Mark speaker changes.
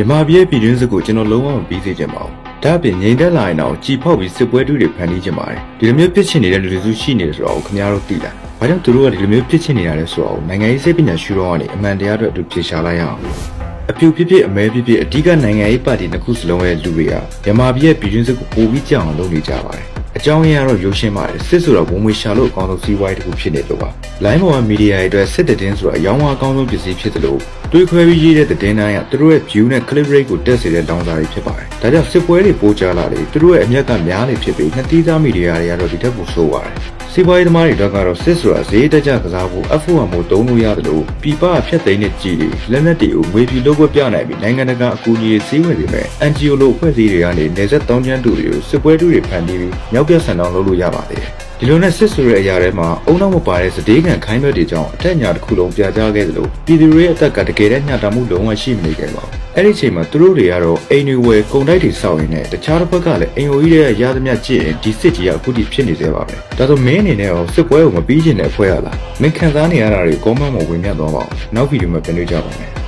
Speaker 1: မြန်မာပြည်ပြည်တွင်းစစ်ကိုကျွန်တော်လုံးဝမပြီးစေချင်ပါဘူးဒါအပြင်ငြိမ်သက်လာရင်တော့ကြည်ဖောက်ပြီးစစ်ပွဲတူတွေဖန်တီးချင်ပါတယ်ဒီလိုမျိုးဖြစ်ချင်နေတဲ့လူတွေစုရှိနေတယ်ဆိုတော့ခင်ဗျားတို့သိလားဘာကြောင့်သူတို့ကဒီလိုမျိုးဖြစ်ချင်နေတာလဲဆိုတော့နိုင်ငံရေးစိတ်ပညာရှုထောင့်ကနေအမှန်တရားအတွက်အတူဖြေရှာလိုက်ရအောင်အပြူဖြစ်ဖြစ်အမဲဖြစ်ဖြစ်အဓိကနိုင်ငံရေးပါတီနှစ်ခုစလုံးရဲ့လူတွေကမြန်မာပြည်ရဲ့ပြည်တွင်းစစ်ကိုပိုပြီးကြောက်အောင်လုပ်နေကြပါတယ် အကြောင်းရင်းကတော့ရုပ်ရှင်းပါတယ်စစ်ဆိုတော့ဘုံမွေရှာလို့အကောင်းဆုံးစီးပွားရေးတစ်ခုဖြစ်နေလို့ပါ line ပေါ်ကမီဒီယာတွေအတွက်စစ်တည်င်းဆိုတာအရောင်းအားအကောင်းဆုံးပစ္စည်းဖြစ်တယ်လို့တွေးခွဲပြီးရေးတဲ့တည်င်းတိုင်းကသူတို့ရဲ့ view နဲ့ click rate ကိုတက်စေတဲ့လောင်စာတွေဖြစ်ပါတယ်ဒါကြောင့်စစ်ပွဲတွေပိုကြလာလေသူတို့ရဲ့အမျက်ကများလေဖြစ်ပြီးနှစ်သီးသားမီဒီယာတွေကတော့ဒီထက်ပိုဆိုးပါတယ်စီးပွားရေးသမားတွေတော့ကတော့စစ်ဆိုတာဈေးတက်ကြကစားဖို့ F1 မို့တုံးလို့ရတယ်လို့ပြပဖြတ်သိမ်းတဲ့ကြီးတွေလက်နက်တွေကိုငွေဖြူလုပ်ခွင့်ပြနိုင်ပြီးနိုင်ငံတကာအကူအညီတွေဈေးဝင်ပေမဲ့ NGO လို့အဖွဲ့အစည်းတွေကနေနေဆက်တောင်းကျမ်းတူတွေကိုစစ်ပွဲတူတွေဖန်တီးပြီးမြောက်ပြဆန်တောင်းလုပ်လို့ရပါတယ်ဒီလိုနဲ့စစ်ဆိုတဲ့အရာထဲမှာအုံနောက်မပါတဲ့စတေးကန်ခိုင်းဘက်တွေကြောင့်အထက်ညာတစ်ခုလုံးပြကြခဲ့သလိုပြည်သူတွေရဲ့အသက်ကတကယ်တမ်းညှတာမှုလုံးဝရှိမနေခဲ့ပါဘူးအဲ့ဒီချိန်မှာသူတို့တွေကတော့အိမ်တွေဝယ်ကုန်တိုက်တွေစောက်ရင်းနဲ့တခြားတစ်ဖက်ကလည်းအိမ်အိုကြီးရဲ့ရသမျှကြည့်ရင်ဒီစစ်ကြီးကအခုထိဖြစ်နေသေးပါပဲဒါဆိုမင်းအနေနဲ့ရောစစ်ပွဲကိုမပြီးချင်တဲ့အဖွဲ့ရလားမင်းခံစားနေရတာတွေကောမန့်မဝင်မြတ်သွားပါအောင်နောက်ဗီဒီယိုမှာပြန်တွေ့ကြပါမယ်